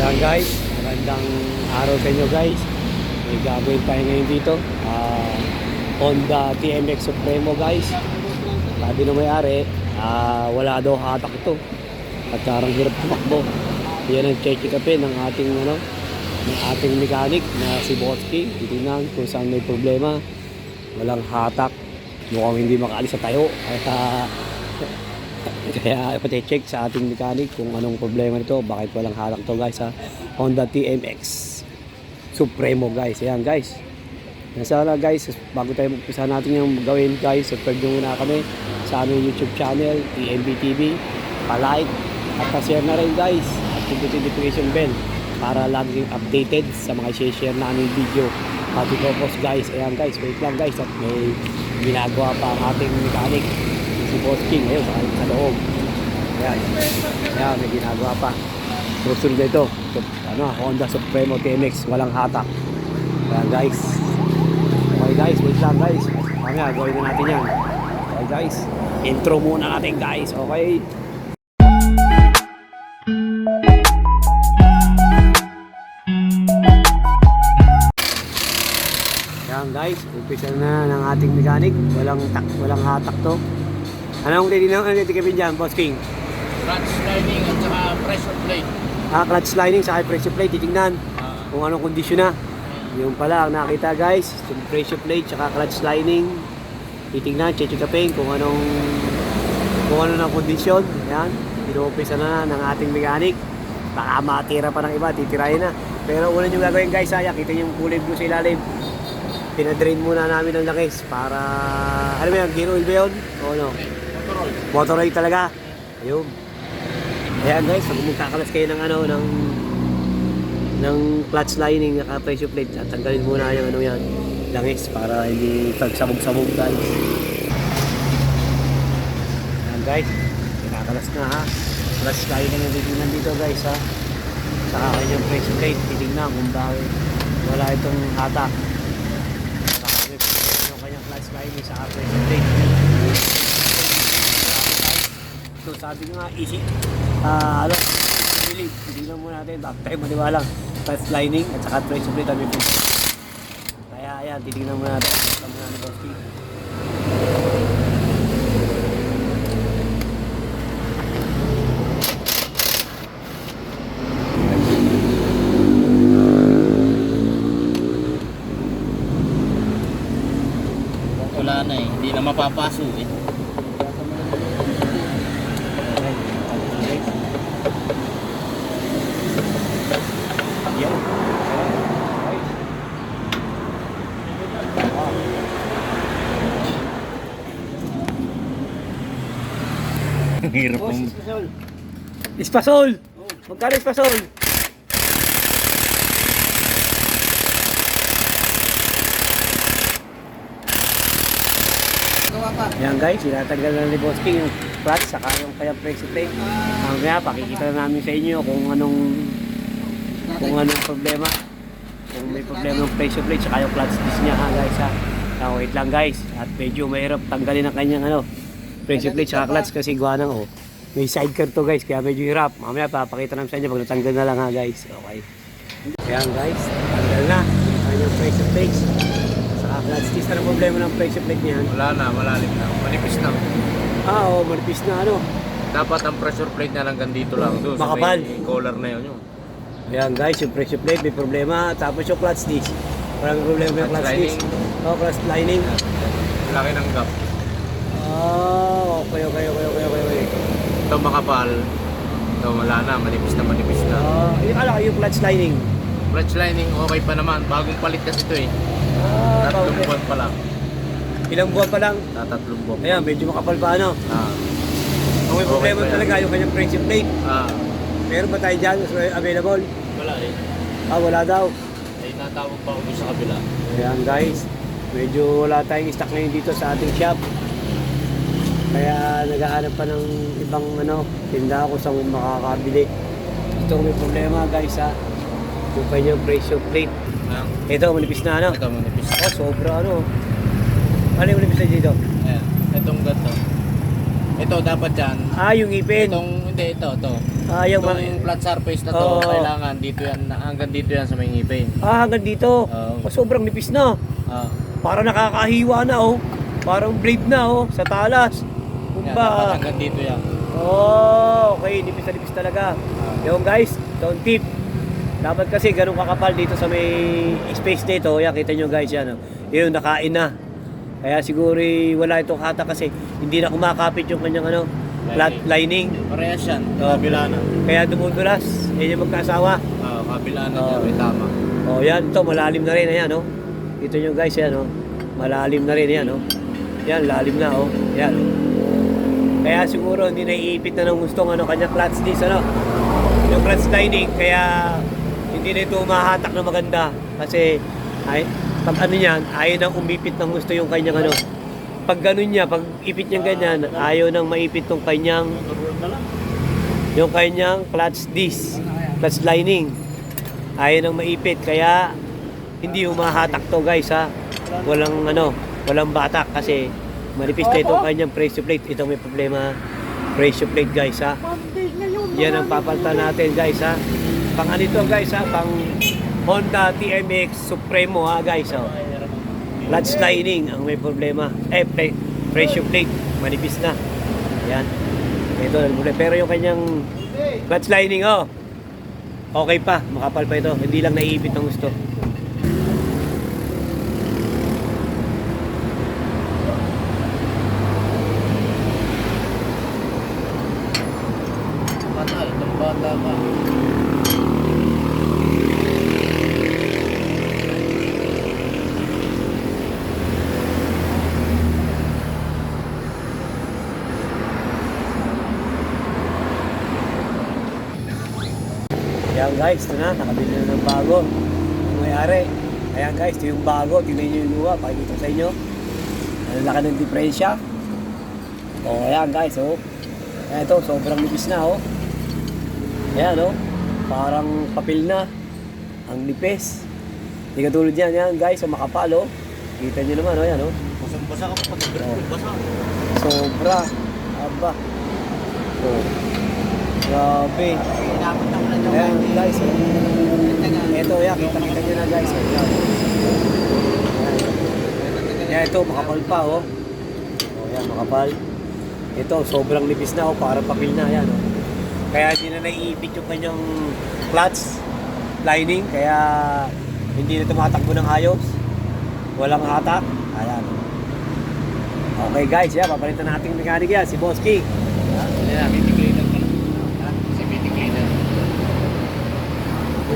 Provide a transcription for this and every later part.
Yan guys, magandang araw sa inyo guys. May gagawin tayo ngayon dito. Ah, Honda TMX Supremo guys. Sabi ng may-ari, ah, wala daw hatak ito. At parang hirap tumakbo. Yan ang check upin ng ating ano, ng ating mechanic na si Botsky. Titingnan kung saan may problema. Walang hatak. Mukhang hindi makaalis sa tayo. Kaya kaya ipate-check sa ating mechanic kung anong problema nito, bakit walang hatak to guys ha. Honda TMX Supremo guys. Ayan guys. Nasana guys, bago tayo magpisa natin yung gawin guys, subscribe nyo muna kami sa aming YouTube channel, TMB TV. Pa-like at pa-share na rin guys. At pindutin notification bell para laging updated sa mga share namin video. Pati purpose guys. Ayan guys, wait lang guys. At may ginagawa pa ang ating mechanic si Boss King ayun sa, sa loob. Ayan. Ayan may ginagawa pa. Susunod na ito. Ano, Honda Supremo TMX walang hatak. Ayan guys. Okay guys wait lang guys. Mamaya gawin na natin yan. Okay guys. Intro muna natin guys. Okay. Yan guys, umpisa na ng ating mechanic. Walang tak, walang hatak to. Anong titignan ano titignan dyan, Boss King? clutch lining at saka pressure plate. Ah, clutch lining sa pressure plate, titignan Ah, kung anong kondisyon na. Yung pala ang nakita guys, yung pressure plate tsaka clutch lining. Titignan, check-checkapin kung anong kung ano ng kondisyon. Yan, pinuumpisa na ng ating mechanic. Baka matira pa ng iba, titirahin na. Pero una nyo gagawin guys, saya, kita yung kulay blue sa ilalim. Pinadrain muna namin ng langis para, ano ba yan, gear oil ba yun? O ano? Motor oil. Motor oil talaga. Ayun. Ayan guys, pag magkakalas kayo ng ano, ng ng clutch lining naka pressure plate at tanggalin muna yung ano yan langis para hindi pagsabog-sabog guys ayan guys nakakalas na ha clutch lining yung titignan dito guys ha saka kanyang pressure plate titignan kung bakit wala itong hatak saka kanyang clutch lining saka pressure plate So sabi nga, easy. Ah, ano, really, hindi lang muna natin. Back tayo maniwala. Fast lining at saka plate kami. Kaya ayan, titignan muna natin. Tignan muna ni Boss Pete. Wala na eh, hindi na mapapaso eh. Yan. Ang hirap Boss, ng... Ispasol. Ispasol! Magkano Ispasol? Yan guys, tinatanggal na ni Boss King yung clutch saka yung kaya pressure plate. Mamaya pakikita na namin sa inyo kung anong kung anong problema. Kung may problema ng pressure plate saka yung clutch disc niya ha guys ha. Ah, wait lang guys. At medyo mahirap tanggalin ang kanyang ano pressure plate saka clutch kasi gawa ng oh. May sidecar to guys kaya medyo hirap. Mamaya papakita namin sa inyo pag natanggal na lang ha guys. Okay. Ayan guys, tanggal na. Kanyang pressure plate. Saka clutch disc. Anong problema ng pressure plate niyan? Wala na, malalim na. Manipis na. Ah, oo, manipis na ano. Dapat ang pressure plate na hanggang dito lang. Doon sa Makapal. may collar na yun. Yung Ayan guys, yung pressure plate may problema. Tapos yung clutch disc. Walang problema yung Clutch disc. Oh, clutch lining. laki ng gap. Ah, okay, okay, okay, okay, okay. okay. Ito makapal. Ito wala na, manipis na manipis na. Ah, yung ala yung clutch lining. Clutch lining okay pa naman. Bagong palit kasi ito eh. Ah, Tatlong okay. buwan pa lang. Ilang buwan pa lang. Tatatlong buwan. Ayan, medyo makapal pa ano. Ah. Ang may Okay problema talaga yung kanyang pressure plate. Ah. Meron ba tayo dyan? Available? Wala eh. Ah, wala daw. Ay natawag pa ako sa kabila. Ayan guys, medyo wala tayong stock ngayon dito sa ating shop. Kaya naghahanap pa ng ibang ano, tinda kung saan makakabili. Ito may problema guys ha. Yung kanyang pressure plate. Ah. Ito, manipis na ano. Ito manipis. Oh, sobra ano. Ano yung manipis na dito? Ayan. Itong ganito. Ito, dapat yan. Ah, yung ipin. Itong, hindi, ito, ito. Ah, yung Itong mga... flat surface na to, Oo. kailangan dito yan, hanggang dito yan sa may ngipin. Ah, hanggang dito. Oo. Oh, sobrang nipis na. Ah, Parang nakakahiwa na, oh. Parang blade na, oh. Sa talas. yan, dapat Kumba. hanggang dito yan. Oh, okay. Nipis na nipis talaga. Ah. Yung guys, don't tip. Dapat kasi ganun kakapal dito sa may space dito. Yan, kita nyo guys yan. Oh. Yun, nakain na. Kaya siguro eh, wala itong hata kasi hindi na kumakapit yung kanyang ano, flat lining. Parehas yan, Oo. kabila na. Kaya dumudulas. Yan yung magkasawa. Ah, kabila na Oo. dyan, tama. Oh, yan to, malalim na rin ayan, oh. Ito nyo guys, yan, oh. Malalim na rin yan, oh. Yan, lalim na, oh. Yan. oh. Kaya siguro hindi na iipit na ng gustong ano kanya clutch disc ano. Yung clutch lining kaya hindi na ito mahatak na maganda kasi ay pag ano niyan, ayaw nang umipit ng gusto yung kanyang ano. Pag ganun niya, pag ipit niya ganyan, ayaw nang maipit tong kanyang yung kanyang clutch disc, clutch lining. Ayaw nang maipit kaya hindi humahatak to guys ha. Walang ano, walang batak kasi manipis na itong kanyang pressure plate. Ito may problema pressure plate guys ha. Yan ang papalitan natin guys ha. Pang ano ito guys ha, pang Honda TMX Supremo ha guys. Clutch lining ang may problema. Eh, pre- pressure plate, manipis na. Yan. Ito. Pero yung kanyang clutch lining, oh, okay pa, makapal pa ito. Hindi lang naiipit ng gusto. Batal, itong bata. Guys, ito na, nakabili na ng bago. May-ari. Ayan guys, ito yung bago. Tingnan nyo yung luwa, pakikita sa inyo. Ang laki ng diferensya. O, ayan guys, oh. Ayan ito, sobrang nipis na, oh. Ayan, oh. Parang papel na. Ang nipis. Hindi katulad yan, yan guys, ang makapal, oh. Kita nyo naman, oh, yan, oh. Basang-basa ka pa, Oo. basa. Sobra. Aba. Oh. Grabe. Dapat na pala daw. Ayan guys. Ito, yan, kita-kita nyo na guys. oh. Yan. Yan, ito, makapal pa, oh. Oh, yan, makapal. Ito, sobrang nipis na, oh, parang papel na, yan, oh. Kaya hindi na naiipit yung kanyang clutch lining, kaya hindi na tumatakbo ng ayos. Walang hatak. Ayan. Okay guys, yan, papalitan natin mechanic yan, si Boss King. Hindi na, BT cleaner ka lang. Ha? Si BT cleaner.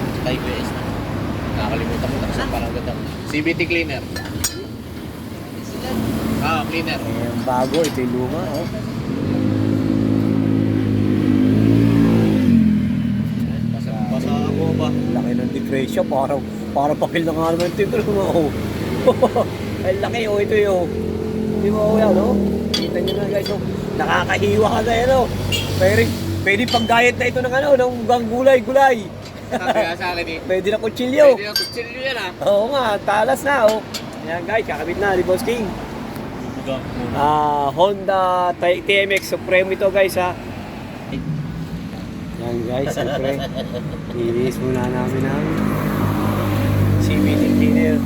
Oh, Type S na. Nakakalimutan ko na kasi parang ganda. CBT cleaner. Ah, cleaner. Eh, yung bago, ito yung luma, oh. Basa, basa ako ba? Laki ng depression, parang, parang papel na nga naman ito. Pero mga, oh. Ay, laki, oh, ito yung, Di ba, oh, yan, oh. Kita nyo na, guys, oh. Nakakahiwa ka na, yan, oh. Pwede, pwede pang diet na ito ng ano, ng gulay-gulay. Sabi nga sa akin eh. Pwede na kutsilyo. Pwede na kutsilyo yan ah. Oo nga, talas na, oh. Ayan, guys, kakabit na, ni Boss King. Ah, Honda T- TMX Supreme ito guys ha. Yan guys, siyempre. Linis muna namin ang CVT cleaner.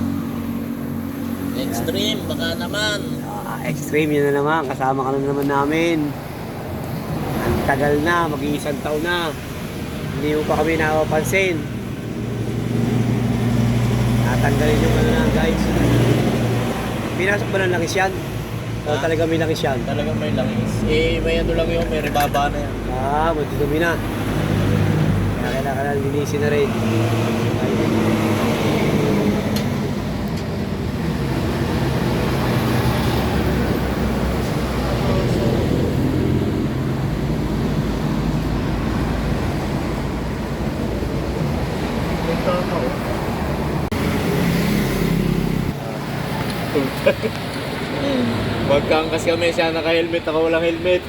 Extreme, baka naman. Ah, extreme yun na naman, kasama ka na naman namin. Ang tagal na, mag-iisang taon na. Hindi mo pa kami napapansin. Natanggalin yung ano na guys. Pinasok ba ng langis yan? O Ha? talaga may langis yan? Talagang may langis. Eh, may ano lang yun, may rebaba na yan. Ah, magdudumi na. Kaya kailangan linisin na rin. Ayun. Magkangkas kami siya naka-helmet, ako walang helmet.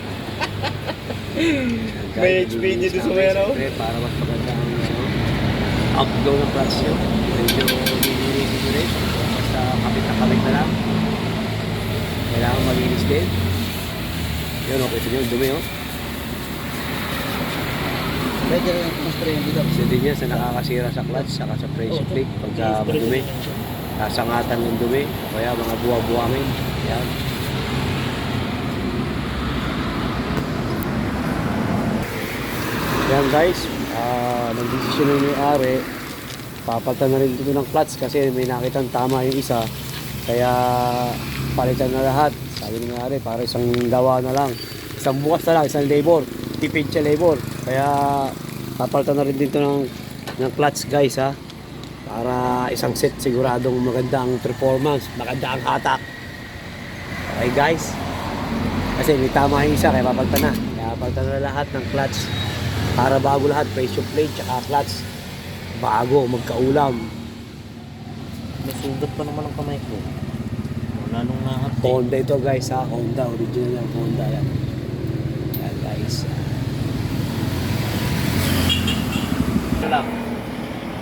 May HPG doon sa may ano? Siyempre, para mas maganda ang ano, outflow ng clutch nyo. Medyo nyo rin. Basta kapit na kapit na lang. Kailangan malinis din. Yun, okay. Sige, yung dumi, oh. Rin mas pre dito. Kasi din yan sa nakakasira sa clutch, saka sa pressure plate, pagka madumi. Nasangatan ng dumi, o kaya mga buwa-buwangin. Yan. Yan guys, ah nang desisyon ng may-ari, papalitan na rin ito ng clutch kasi may nakitang tama yung isa. Kaya palitan na lahat. Sabi ng may-ari, para isang gawa na lang. Isang bukas na lang, isang labor. Tipid siya labor. Kaya papalitan na rin dito ng, ng clutch guys ha. Para isang set siguradong maganda ang performance, maganda ang hatak. Okay guys. Kasi may tama yung isa, kaya papalitan na. Kaya papalitan na lahat ng clutch. Para bago lahat, pressure plate, tsaka clutch. Bago, magkaulam. Nasugat pa naman ang kamay ko. Wala nung nahat. Honda ito guys ha, Honda, original yan, Honda yan. Yan guys. Lang.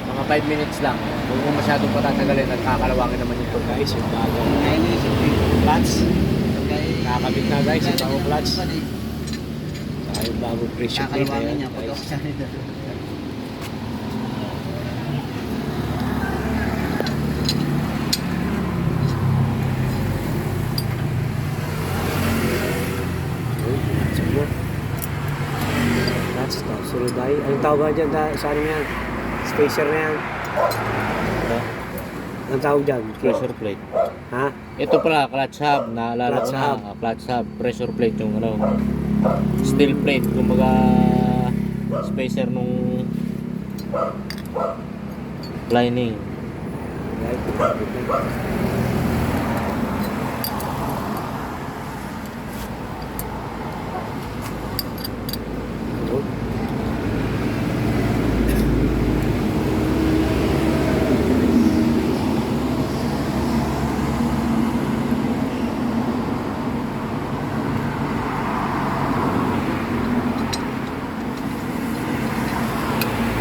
Mga 5 minutes lang. Huwag mo masyadong patatagalin at kakalawangin naman yung Ito guys, yung yun. clutch. Nakakabit na guys, yung bagong clutch. Yung bagong pressure plate. Kakalawangin niya. Pag ako guys. sa nito. Uy, sunod. Clutch, tapos sunod ay. Anong tawag dyan? Sa ano yan? Spacer na yan. Anong tawag dyan? Pressure plate. Ha? Ito pala, clutch hub. Naalala Clutch ko na. hub. ah, Clutch hub. Pressure plate yung ano. Steel plate. Kumbaga spacer nung lining. Right. Good.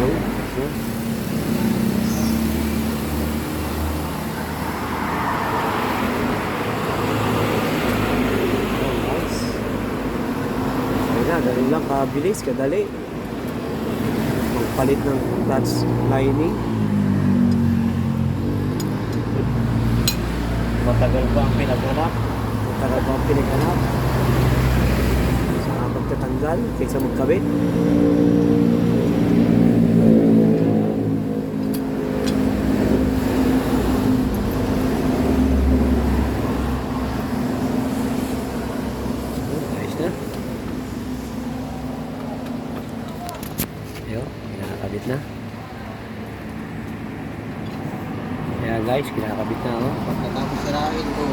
Good. Good. Oh, nice. Ayun na, dali lang, kabilis, kadali. Magpalit ng clutch lining. Matagal pa ang pinaghanap. Matagal pa ang pinaghanap. Saka magtatanggal kaysa magkabit. Oh, Ayos na. Ayun, kinakabit na. Ayan guys, kinakabit na oh. Pagkatapos sirain ko.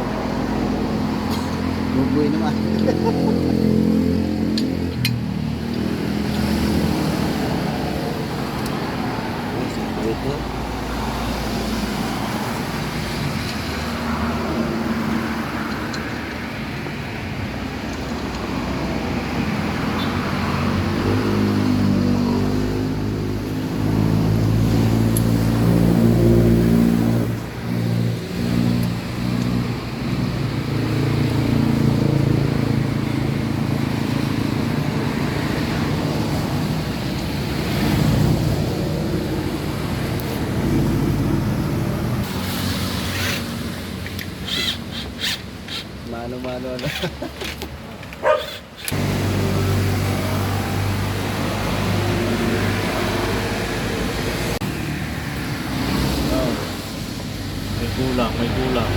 Bubuhay naman. Ayos, kinakabit na. Oh. May kulang, may kulang.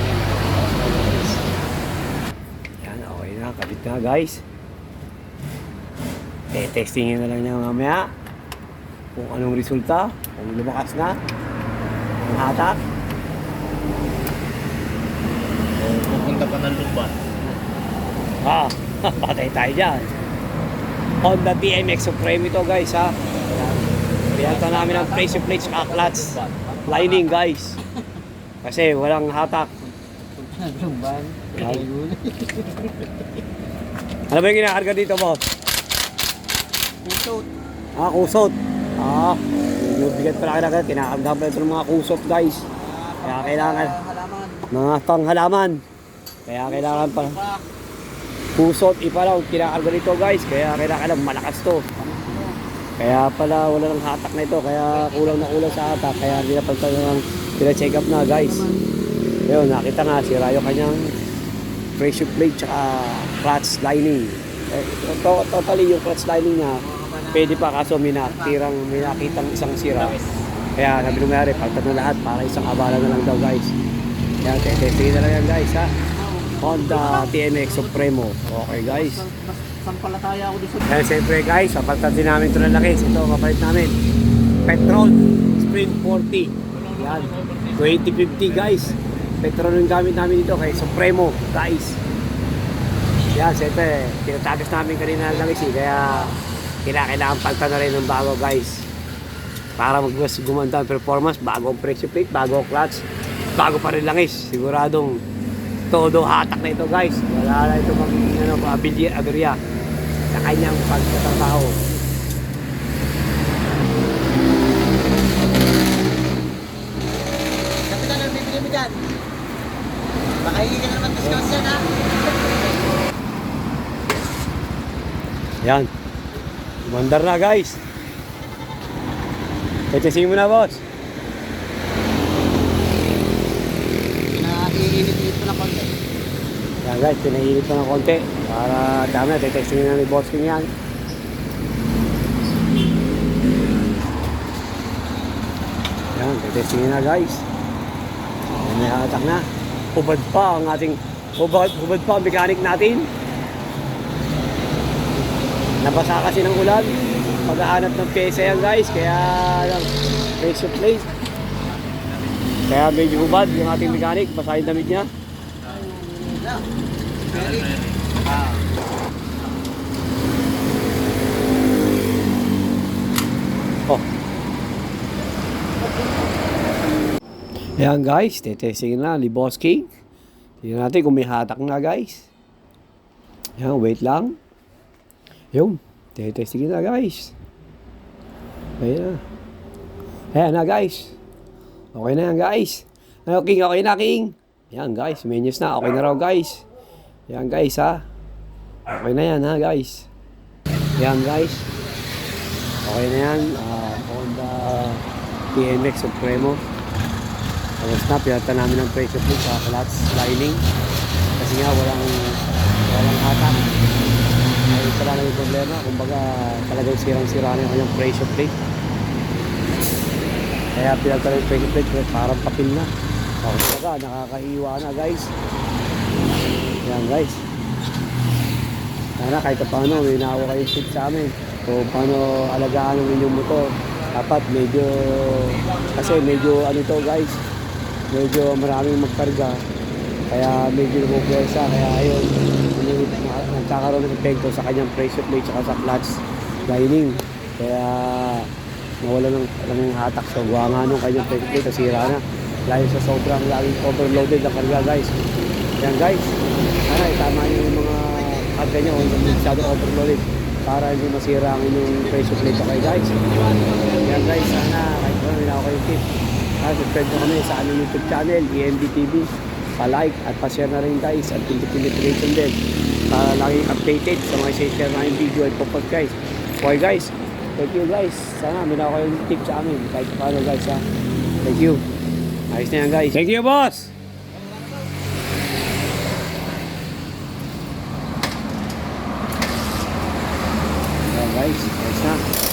Yan, okay na. Kabit na, guys. Eh, testingin na lang niya mamaya kung anong resulta, kung lumakas na, ang hatak. Oh, pupunta pa ng lupa. Ah, patay tayo dyan. Honda TMX Supreme ito, guys, ha. Yan. Pinanta namin ang pressure plate sa clutch. Lining, guys. Kasi walang hatak. Ano ba yung kinakarga dito, boss? Pusot. Ah, kusot. Ah, yung bigat pala kailangan. Kinakargahan pa ito ng mga kusot, guys. Kaya kailangan. Mga panghalaman. Kaya kailangan pa. Pa. puso at ipa lang kinakarga nito guys. Kaya kailangan malakas to. Kaya pala wala ng hatak na ito. Kaya kulang na kulang sa hatak. Kaya hindi na pagka ng pina-check up na guys. Ayun, nakita nga sira yung kanyang pressure plate tsaka clutch lining. Eh, to- totally yung clutch lining niya, pwede pa kaso may nakitang, may nakitang isang sira. Kaya sabi nung mayari, pagkat na lahat para isang abala na lang daw guys. Kaya testing na lang yan guys ha. Honda TMX Supremo. Okay guys. Sampalataya ako dito. Kaya siyempre guys, papalitan din namin ito ng lakis. Ito, papalit namin. Petrol Sprint 40. Yan. 2050 guys. Petrol yung gamit namin dito kay Supremo guys. Yan, siyempre, tinatagas namin kanina ng langis eh. Kaya kinakailangan palitan na rin ng bago guys. Para mag gumanda ang performance, bago ang pressure plate, bago ang clutch, bago pa rin langis. Siguradong todo hatak na ito guys. Wala na ito maging ano, abilya, aberya sa kanyang pagtatrabaho. Kapitan, ano bibili mo dyan? Baka hindi ka naman discuss yan ha? Yan. Mandar na guys. Pechesing mo na boss. Naiinit-init ko na konti. Yan guys, pinainit pa ng konti. Para dami na, tetesting na ni boss king yan. Yan, tetesting na guys. Yan, may hatak na. Hubad pa ang ating, hubad, hubad pa ang mechanic natin. Nabasa kasi ng ulan. Paghahanap ng pyesa yan guys, kaya lang, face of place. Kaya medyo hubad yung ating mechanic, basa yung damit niya. No. Very. Ah. Oh. Ayan guys, tetesting na ni Boss King. Tingnan natin kung may hatak na guys. Ayan, wait lang. Yung, tetesting na guys. Ayan na. Ayan na guys. Okay na yan guys. Ano King, okay na King. Ayan guys, menus na. Okay na raw guys. Ayan guys ha. Okay na yan ha guys. Ayan guys. Okay na yan. Ah, Honda TMX Supremo. Tapos na, pinata namin ng pressure plate sa clutch lining. Kasi nga, walang, walang hatak. Ay, pala lang yung problema. Kumbaga, talagang sirang-sira na yung kanyang pressure plate. Kaya pinata ng pressure plate, parang papel na. O, kumbaga, nakakaiwa na guys. Yan guys. Sana kahit pa paano, may nakuha kayong tip sa amin. So, paano alagaan ang inyong motor. Dapat medyo, kasi medyo ano to guys, medyo maraming magkarga. Kaya medyo nagpupresa. Kaya ayun, nagkakaroon ng epekto sa kanyang pressure plate at sa clutch lining. Kaya nawala ng, ng hatak sa gawa nga nung kanyang pressure plate, nasira na. Dahil sa sobrang laging overloaded na karga guys. Yan guys, sana itama niyo yung mga karga niyo kung hindi masyadong overloaded para hindi masira ang inyong pressure plate okay guys. Yan guys, sana kahit ano may ako kayong tip. Ah, subscribe nyo kami sa aming YouTube channel, EMB TV. Pa-like at pa-share na rin guys at pindutin din para lagi updated sa mga share namin video at pupot guys. Okay guys, thank you guys. Sana may ako kayong tip sa amin kahit paano guys ha. Thank you. Ayos na yan guys. Thank you boss! Ayan guys, ayos na.